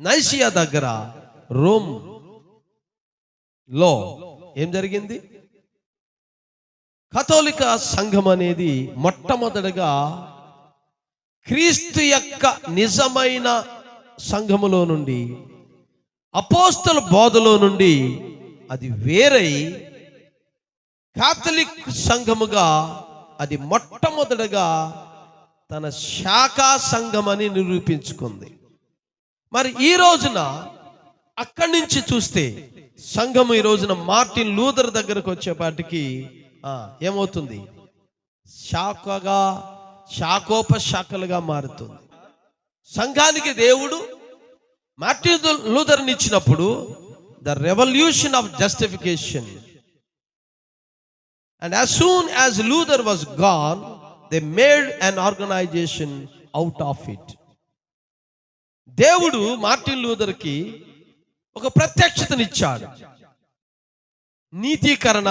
Nicaea దగ్గర రోమ్లో ఏం జరిగింది? కథోలిక సంఘం అనేది మొట్టమొదటిగా క్రీస్తు యొక్క నిజమైన సంఘములో నుండి అపోస్తల బోధలో నుండి అది వేరై కాథలిక్ సంఘముగా అది మొట్టమొదటగా తన శాఖా సంఘమని నిరూపించుకుంది. మరి ఈ రోజున అక్కడి నుంచి చూస్తే సంఘం ఈ రోజున మార్టిన్ లూథర్ దగ్గరకు వచ్చేపాటికి ఏమవుతుంది? శాఖగా శాఖోపశాఖలుగా మారుతుంది. సంఘానికి దేవుడు మార్టిన్ లూథర్ని ఇచ్చినప్పుడు the revolution of justification. And as soon as Luther was gone they made an organization out of it. దేవుడు మార్టిన్ లూథర్కి ఒక ప్రత్యక్షతనిచ్చాడు. నీతీకరణ.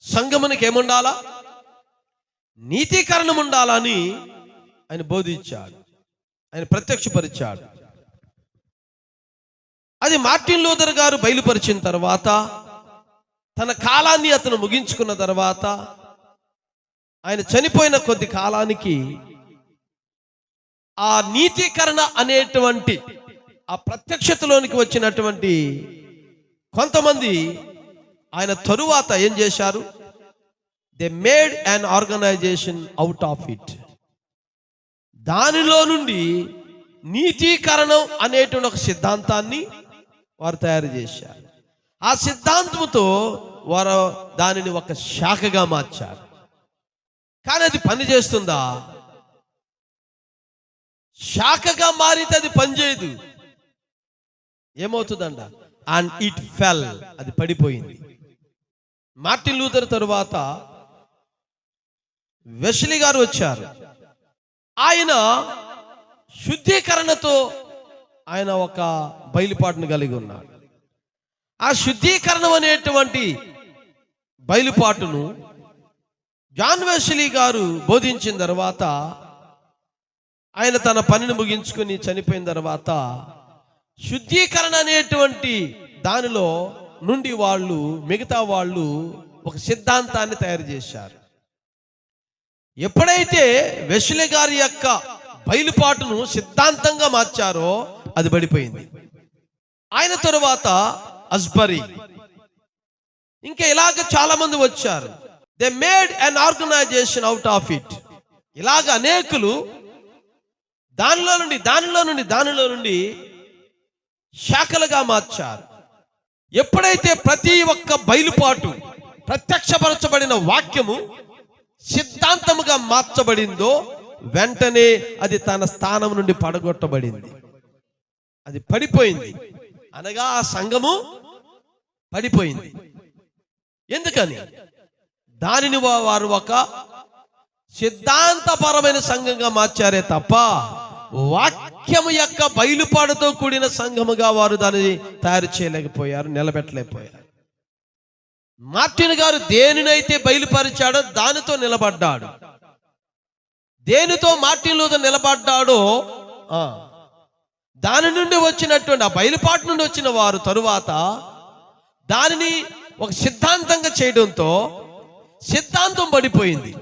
సంగమనికి ఏముండాలా? నీతీకరణం ఉండాలని ఆయన బోధించాడు. ఆయన ప్రత్యక్షపరిచాడు. అది మార్టిన్ లూథర్ గారు బయలుపరిచిన తర్వాత తన కాలాన్ని అతను ముగించుకున్న తర్వాత ఆయన చనిపోయిన కొద్ది కాలానికి ఆ నీతీకరణ అనేటువంటి ఆ ప్రత్యక్షతలోనికి వచ్చినటువంటి కొంతమంది ఆయన తరువాత ఏం చేశారు? They made an organisation out of it దానిలో నుండి నీతీకరణం అనేటువంటి ఒక సిద్ధాంతాన్ని వారు తయారు చేశారు. ఆ సిద్ధాంతంతో వారు దానిని ఒక శాఖగా మార్చారు. కానీ అది పని చేస్తుందా శాఖగా మారితే అది పనిచేయదు ఏమవుతుందంట? అండ్ ఇట్ ఫెల్ అది పడిపోయింది. మార్టిన్ లూథర్ తరువాత వెస్లీ గారు వచ్చారు. ఆయన శుద్ధీకరణతో ఆయన ఒక బయలుపాటును కలిగి ఉన్నాడు. ఆ శుద్ధీకరణం అనేటువంటి బయలుపాటును జాన్ వెస్లీ గారు బోధించిన తర్వాత ఆయన తన పనిని ముగించుకుని చనిపోయిన తర్వాత శుద్ధీకరణ అనేటువంటి దానిలో నుండి వాళ్ళు మిగతా వాళ్ళు ఒక సిద్ధాంతాన్ని తయారు చేశారు. ఎప్పుడైతే వెస్లీ గారి యొక్క బయలుపాటును సిద్ధాంతంగా మార్చారో అది పడిపోయింది. ఆయన తరువాత అస్బరీ ఇంకా ఇలాగ చాలా మంది వచ్చారు. They made an organisation out of it ఇలాగ అనేకులు దానిలో నుండి దానిలో నుండి దానిలో నుండి శాఖలుగా మార్చారు. ఎప్పుడైతే ప్రతి ఒక్క బయలుపాటు ప్రత్యక్షపరచబడిన వాక్యము సిద్ధాంతముగా మార్చబడిందో వెంటనే అది తన స్థానం నుండి పడగొట్టబడింది. అది పడిపోయింది. అనగా ఆ సంఘము పడిపోయింది. ఎందుకని? దానిని వారు ఒక సిద్ధాంతపరమైన సంఘంగా మార్చారే తప్ప వాక్యము యొక్క బయలుపాడుతో కూడిన సంఘముగా వారు దానిని తయారు చేయలేకపోయారు నిలబెట్టలేకపోయారు. మార్టిన్ గారు దేనినైతే బయలుపరిచాడో దానితో నిలబడ్డాడు. దేనితో మార్టిన్ లూథర్ నిలబడ్డాడో దాని నుండి వచ్చినటువంటి ఆ బయలుపాటు నుండి వచ్చిన వారు తరువాత దానిని ఒక సిద్ధాంతంగా చేయడంతో సిద్ధాంతం పడిపోయింది.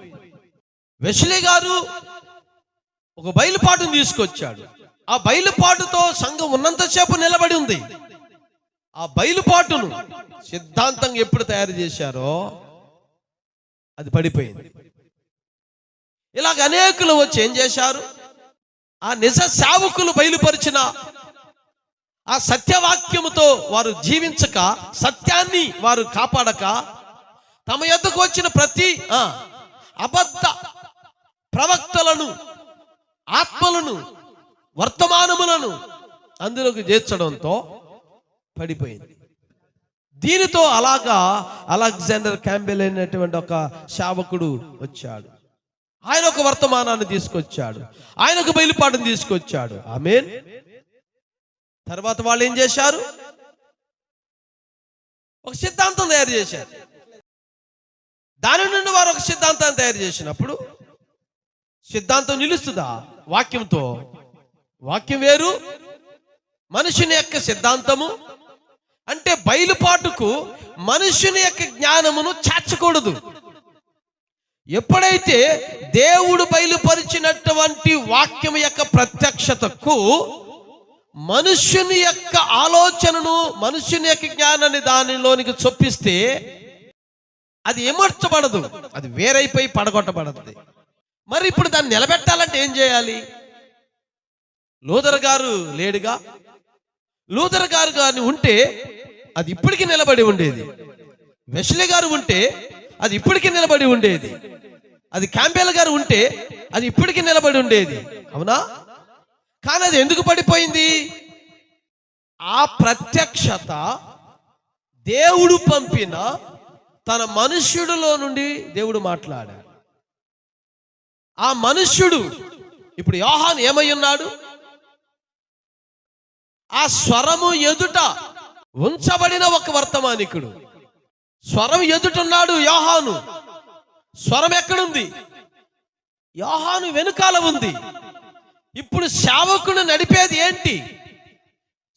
వెస్లీ గారు ఒక బయలుపాటును తీసుకొచ్చాడు. ఆ బయలుపాటుతో సంఘం ఉన్నంతసేపు నిలబడి ఉంది. ఆ బయలుపాటును సిద్ధాంతంగా ఎప్పుడు తయారు చేశారో అది పడిపోయింది. ఇలాగ అనేకులు వచ్చి ఏం చేశారు? ఆ నిజ సేవకులు బయలుపరిచిన ఆ సత్యవాక్యముతో వారు జీవించక సత్యాన్ని వారు కాపాడక తమ యొద్దకు వచ్చిన ప్రతి అబద్ధ ప్రవక్తలను ఆత్మలను వర్తమానములను అందులోకి చేర్చడంతో పడిపోయింది. దీనితో అలాగా అలెగ్జాండర్ క్యాంబెల్ అయినటువంటి ఒక శావకుడు వచ్చాడు. ఆయన ఒక వర్తమానాన్ని తీసుకొచ్చాడు. ఆయన ఒక బయలుపాటును తీసుకొచ్చాడు. ఆమెన్. తర్వాత వాళ్ళు ఏం చేశారు? ఒక సిద్ధాంతం తయారు చేశారు. దాని నుండి వారు ఒక సిద్ధాంతాన్ని తయారు చేసినప్పుడు సిద్ధాంతం నిలుస్తుందా? వాక్యంతో వాక్యం వేరు మనుషుని యొక్క సిద్ధాంతము అంటే బయలుపాటుకు మనుషుని యొక్క జ్ఞానమును చేర్చకూడదు. ఎప్పుడైతే దేవుడు బయలుపరిచినటువంటి వాక్యం యొక్క ప్రత్యక్షతకు మనుష్యుని యొక్క ఆలోచనను మనుష్యుని యొక్క జ్ఞానాన్ని దానిలోనికి చొప్పిస్తే అది ఏమర్చబడదు అది వేరైపోయి పడగొట్టబడదు. మరి ఇప్పుడు దాన్ని నిలబెట్టాలంటే ఏం చేయాలి? లూదర్ గారు లేడుగా? లూదర్ గారు కానీ ఉంటే అది ఇప్పటికీ నిలబడి ఉండేది. వెస్లీ గారు ఉంటే అది ఇప్పటికీ నిలబడి ఉండేది. అది క్యాంపెల్ గారు ఉంటే అది ఇప్పటికీ నిలబడి ఉండేది. అవునా? కానీ అది ఎందుకు పడిపోయింది? ఆ ప్రత్యక్షత దేవుడు పంపిన తన మనుష్యుడిలో నుండి దేవుడు మాట్లాడాడు. ఆ మనుష్యుడు ఇప్పుడు యోహాన్ ఏమై ఉన్నాడు? ఆ స్వరము ఎదుట ఉంచబడిన ఒక వర్తమానికుడు. స్వరం ఎదుటున్నాడు యోహాను. స్వరం ఎక్కడుంది? యోహాను వెనుకాల ఉంది. ఇప్పుడు సేవకుని నడిపేది ఏంటి?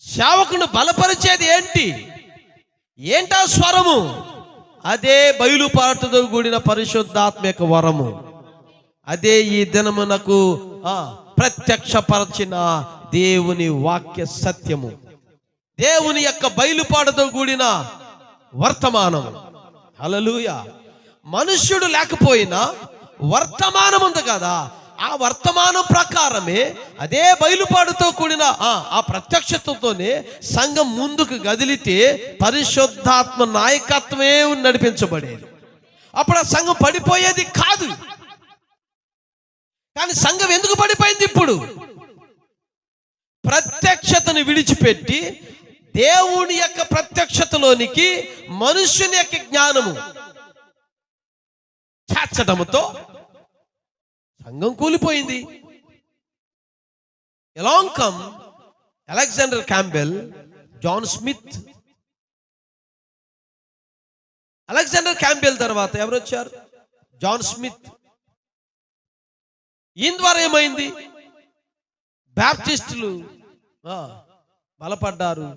సేవకుని బలపరిచేది ఏంటి? ఏంటా స్వరము? అదే బయలుపాటుతో కూడిన పరిశుద్ధాత్మక వరము. అదే ఈ దినమునకు ఆ, ప్రత్యక్షపరచిన దేవుని వాక్య సత్యము. దేవుని యొక్క బయలుపాటుతో కూడిన వర్తమానం హలలుయ మనుష్యుడు లేకపోయినా వర్తమానం ఉంది కదా. ఆ వర్తమానం ప్రకారమే అదే బయలుపాటుతో కూడిన ఆ, ఆ ప్రత్యక్షతతోనే సంఘం ముందుకు గదిలితే పరిశుద్ధాత్మ నాయకత్వమే నడిపించబడేది. అప్పుడు ఆ సంఘం పడిపోయేది కాదు. కానీ సంఘం ఎందుకు పడిపోయింది ఇప్పుడు? ప్రత్యక్షతను విడిచిపెట్టి దేవుని యొక్క ప్రత్యక్షతలోనికి మనుష్యుని యొక్క జ్ఞానము చేర్చడంతో సంఘం కూలిపోయింది. Along come Alexander Campbell John Smith Alexander Campbell తర్వాత ఎవరు వచ్చారు జాన్ స్మిత్ ఈయన ద్వారా ఏమైంది బ్యాప్టిస్టులు బలపడ్డారు.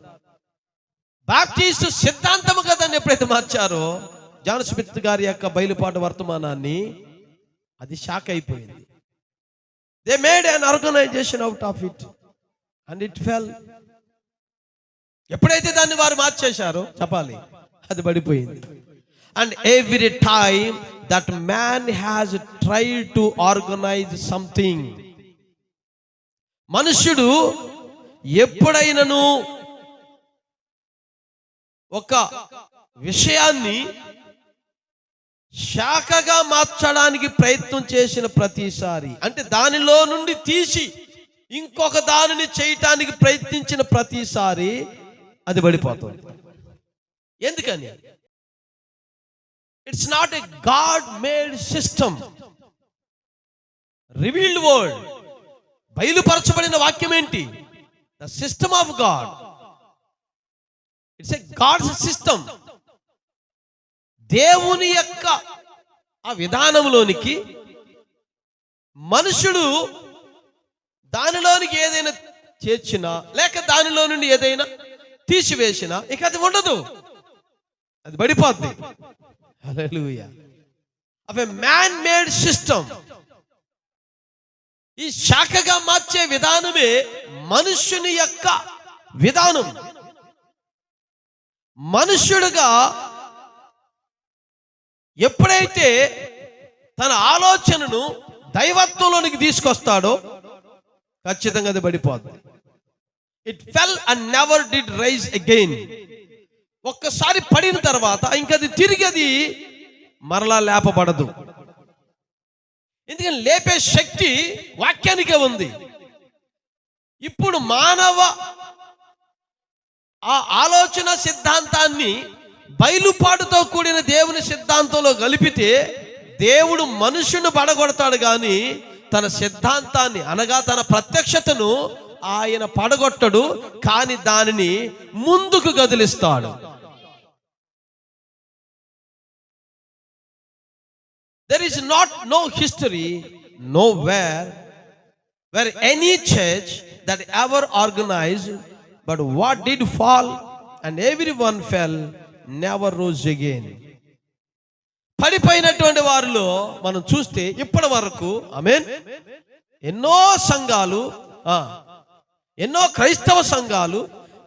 బ్యాప్టిస్టు సిద్ధాంతము కదని ఎప్పుడైతే మార్చారో జాన్ స్మిత్ గారి యొక్క బయలుపాటు వర్తమానాన్ని అది షాక్ అయిపోయింది. They made an organisation out of it and it fell ఎప్పుడైతే దాన్ని వారు మార్చేశారో చెప్పాలి అది పడిపోయింది. And every time that man has try to organise something మనుష్యుడు ఎప్పుడైనాను ఒక విషయాన్ని శాఖగా మార్చడానికి ప్రయత్నం చేసిన ప్రతిసారి అంటే దానిలో నుండి తీసి ఇంకొక దానిని చేయటానికి ప్రయత్నించిన ప్రతిసారి అది పడిపోతుంది. ఎందుకని? It's not a God made system revealed word బయలుపరచబడిన వాక్యం ఏంటి the system of God it's a God's system దేవుని యొక్క ఆ విధానంలోనికి మనుషుడు దానిలోనికి ఏదైనా చేర్చినా లేక దానిలో నుండి ఏదైనా తీసివేసినా ఇక అది ఉండదు. అది పడిపోద్ది అవి మ్యాన్ మేడ్ సిస్టమ్ ఈ శాఖగా మార్చే విధానమే మనుష్యుని యొక్క విధానం. మనుష్యుడుగా ఎప్పుడైతే తన ఆలోచనను దైవత్వంలోనికి తీసుకొస్తాడో ఖచ్చితంగా అది పడిపోతుంది it fell and never did rise again ఒక్కసారి పడిన తర్వాత ఇంకది తిరిగి అది మరలా లేపబడదు. ఎందుకని లేపే శక్తి వాక్యానికే ఉంది. ఇప్పుడు మానవ ఆ ఆలోచన సిద్ధాంతాన్ని బయలుపాటుతో కూడిన దేవుని సిద్ధాంతంలో కలిపితే దేవుడు మనుషుని పడగొడతాడు కానీ తన సిద్ధాంతాన్ని అనగా తన ప్రత్యక్షతను ఆయన పడగొట్టడు కానీ దానిని ముందుకు కదిలిస్తాడు. There is not no history, nowhere, where any church that ever organized but what did fall and every one fell never rose again పడిపోయినటువంటి వారిలో మనం చూస్తే ఇప్పటి వరకు మీన్ ఎన్నో సంఘాలు ఎన్నో క్రైస్తవ సంఘాలు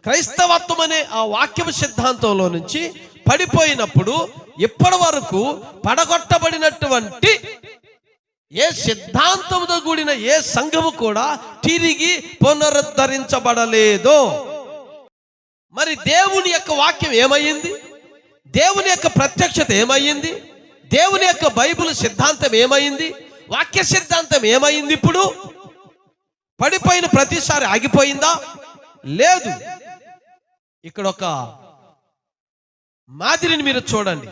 క్రైస్తవత్వం అనే ఆ వాక్యపు సిద్ధాంతంలో నుంచి పడిపోయినప్పుడు ఇప్పటి వరకు పడగొట్టబడినటువంటి ఏ సిద్ధాంతంతో కూడిన ఏ సంఘము కూడా తిరిగి పునరుద్ధరించబడలేదు. మరి దేవుని యొక్క వాక్యం ఏమయ్యింది? దేవుని యొక్క ప్రత్యక్షత ఏమయ్యింది? దేవుని యొక్క బైబిల్ సిద్ధాంతం ఏమైంది వాక్య సిద్ధాంతం ఏమైంది ఇప్పుడు? పడిపోయిన ప్రతిసారి ఆగిపోయిందా? లేదు. ఇక్కడ ఒక మాదిరిని మీరు చూడండి.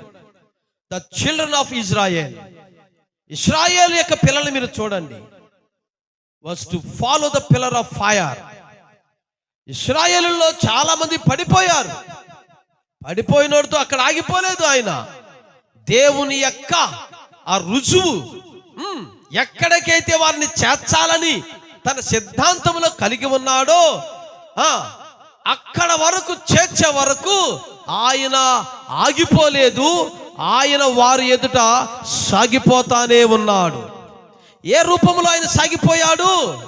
The children of Israel Israel యొక్క పిల్లల్ని మీరు చూడండి. Was to follow the pillar of fire ఇస్రాయేల్లో చాలా మంది పడిపోయారు. పడిపోయినోడితో అక్కడ ఆగిపోలేదు ఆయన. దేవుని యొక్క ఆ రుజువు ఎక్కడికైతే వారిని చేర్చాలని తన సిద్ధాంతంలో కలిగి ఉన్నాడో అక్కడ వరకు చేర్చే వరకు ఆయన ఆగిపోలేదు. ఆయన వారి ఎదుట సాగిపోతానే ఉన్నాడు. ఏ రూపంలో ఆయన సాగిపోయాడు?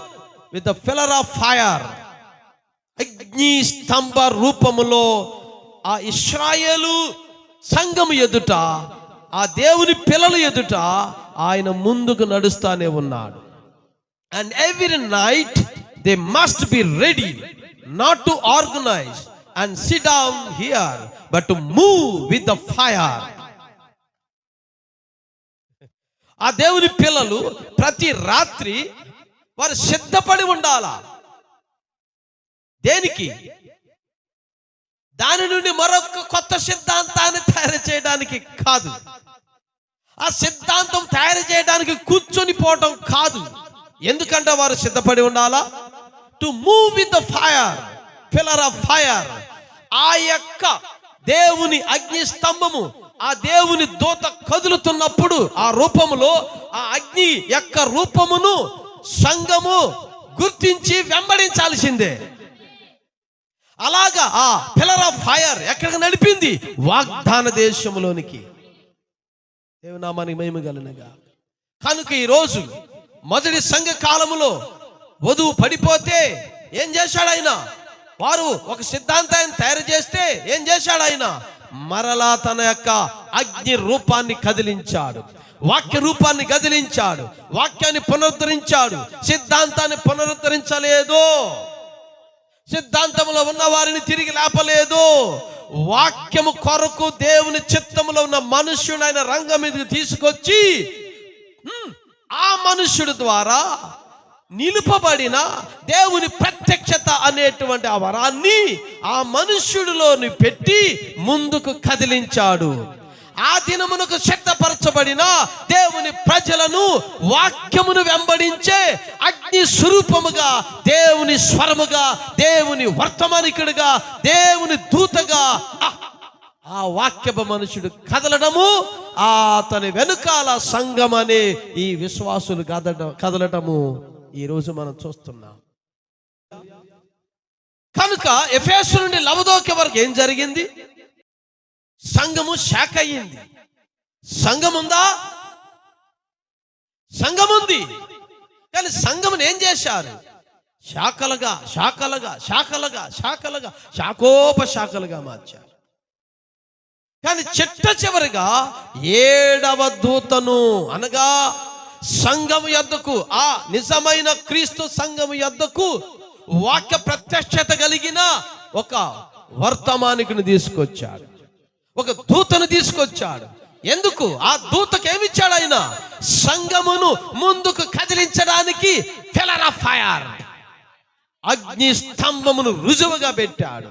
With the pillar of fire అగ్ని స్తంభ రూపములో ఆ ఇస్రాయేలు సంఘము ఎదుట ఆ దేవుని పిల్లల ఎదుట ఆయన ముందుకు నడుస్తానే ఉన్నాడు. And every night they must be ready not to organise and sit down here but move with the fire ఆ దేవుని పిల్లలు ప్రతి రాత్రి వారు సిద్ధపడి ఉండాలా? దేనికి? దాని నుండి మరొక కొత్త సిద్ధాంతాన్ని తయారు చేయడానికి కాదు. ఆ సిద్ధాంతం తయారు చేయడానికి కూర్చొని పోవటం కాదు. ఎందుకంటే వారు సిద్ధపడి ఉండాలా? To move with the fire pillar of fire ఆ యొక్క దేవుని అగ్ని స్తంభము ఆ దేవుని దూత కదులుతున్నప్పుడు ఆ రూపములో ఆ అగ్ని యొక్క రూపమును సంఘము గుర్తించి వెంబడించాల్సిందే. అలాగా ఆ పిల్లర్ ఆఫ్ ఫైర్ ఎక్కడికి నడిపింది? వాగ్దాన దేశంలోనికి దేవునామానికి మేము గలనగా. కనుక ఈరోజు మొదటి సంఘ కాలములో వధువు పడిపోతే ఏం చేశాడు ఆయన? వారు ఒక సిద్ధాంతాన్ని తయారు చేస్తే ఏం చేశాడు ఆయన? మరలా తన యొక్క అగ్ని రూపాన్ని కదిలించాడు. వాక్య రూపాన్ని కదిలించాడు. వాక్యాన్ని పునరుద్ధరించాడు. సిద్ధాంతాన్ని పునరుద్ధరించలేదు. సిద్ధాంతంలో ఉన్న వారిని తిరిగి లేపలేదు. వాక్యము కొరకు దేవుని చిత్తములో ఉన్న మనుష్యుడు ఆయన రంగం మీదకి తీసుకొచ్చి ఆ మనుష్యుడు ద్వారా నిలుపబడిన దేవుని ప్రత్యక్షత అనేటువంటి ఆ వరాన్ని ఆ మనుష్యుడిలోని పెట్టి ముందుకు కదిలించాడు. ఆ దినమునకు శక్తపరచబడిన దేవుని ప్రజలను వాక్యమును వెంబడించే అగ్ని స్వరూపముగా దేవుని స్వరముగా దేవుని వర్తమానికుడుగా దేవుని దూతగా ఆ- ఆ వాక్యపు మనుషుడు కదలడము ఆ అతని వెనుకాల సంఘం అనే ఈ విశ్వాసులు కదలటం కదలటము. ఈ రోజు మనం చూస్తున్నాం. కనుక ఎఫేసు నుండి లవదోకి వరకు ఏం జరిగింది? సంఘము శాఖ అయ్యింది. సంఘముందా సంఘముంది సంఘం ఉంది. కానీ సంఘమును ఏం చేశారు? శాఖలుగా శాఖలుగా శాఖలుగా శాఖలుగా శాఖోపశాఖలుగా మార్చారు. కానీ చిట్ట చివరిగా ఏడవ దూతను అనగా సంఘము యొద్దకు ఆ నిజమైన క్రీస్తు సంఘము యొద్దకు వాక్య ప్రత్యక్షత కలిగిన ఒక వర్తమానికుని తీసుకొచ్చాడు. ఒక దూతను తీసుకొచ్చాడు. ఎందుకు? ఆ దూతకు ఏమిచ్చాడు ఆయన? సంగమును ముందుకు కదిలించడానికి ఫిలర్ ఫైర్ అగ్ని స్తంభమును రుజువుగా పెట్టాడు.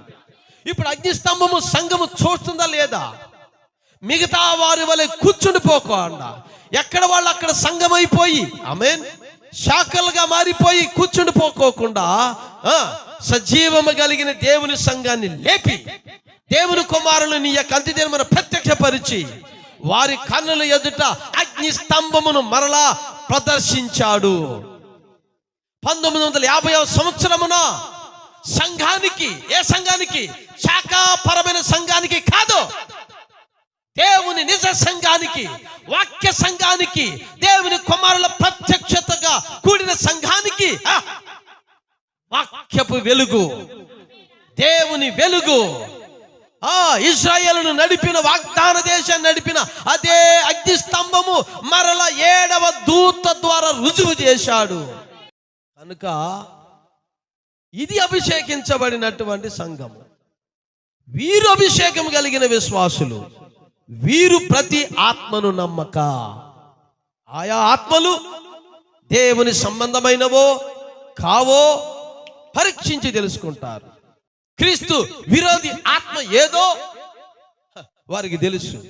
ఇప్పుడు అగ్ని స్తంభము సంఘము చూస్తుందా లేదా? మిగతా వారి వలె కూర్చుని పోకుండా ఎక్కడ వాళ్ళు అక్కడ సంఘం ఆమెన్ శాఖలుగా మారిపోయి కూర్చుని పోకోకుండా సజీవము కలిగిన దేవుని సంఘాన్ని లేపి దేవుని కుమారులు నీ యొక్క అంత్యదినమున ప్రత్యక్షపరిచి వారి కన్నుల ఎదుట అగ్ని స్తంభమును మరలా ప్రదర్శించాడు. పంతొమ్మిది వందల యాభై సంవత్సరమున సంఘానికి ఏ సంఘానికి? శాఖాపరమైన సంఘానికి కాదు. దేవుని నిజ సంఘానికి వాక్య సంఘానికి దేవుని కుమారుల ప్రత్యక్షతగా కూడిన సంఘానికి ఆ, వాక్యపు వెలుగు దేవుని వెలుగు. ఆ ఇజ్రాయేలును నడిపిన వాగ్దాన దేశాన్ని నడిపిన అదే అగ్ని స్తంభము మరల ఏడవ దూత ద్వారా రుజువు చేశాడు. కనుక ఇది అభిషేకించబడినటువంటి సంఘము. వీరు అభిషేకం కలిగిన విశ్వాసులు వీరు ప్రతి ఆత్మను నమ్మక. ఆయా ఆత్మలు దేవుని సంబంధమైనవో కావో పరీక్షించి తెలుసుకుంటారు. క్రీస్తు విరోధి ఆత్మ ఏదో? వారికి తెలుసు.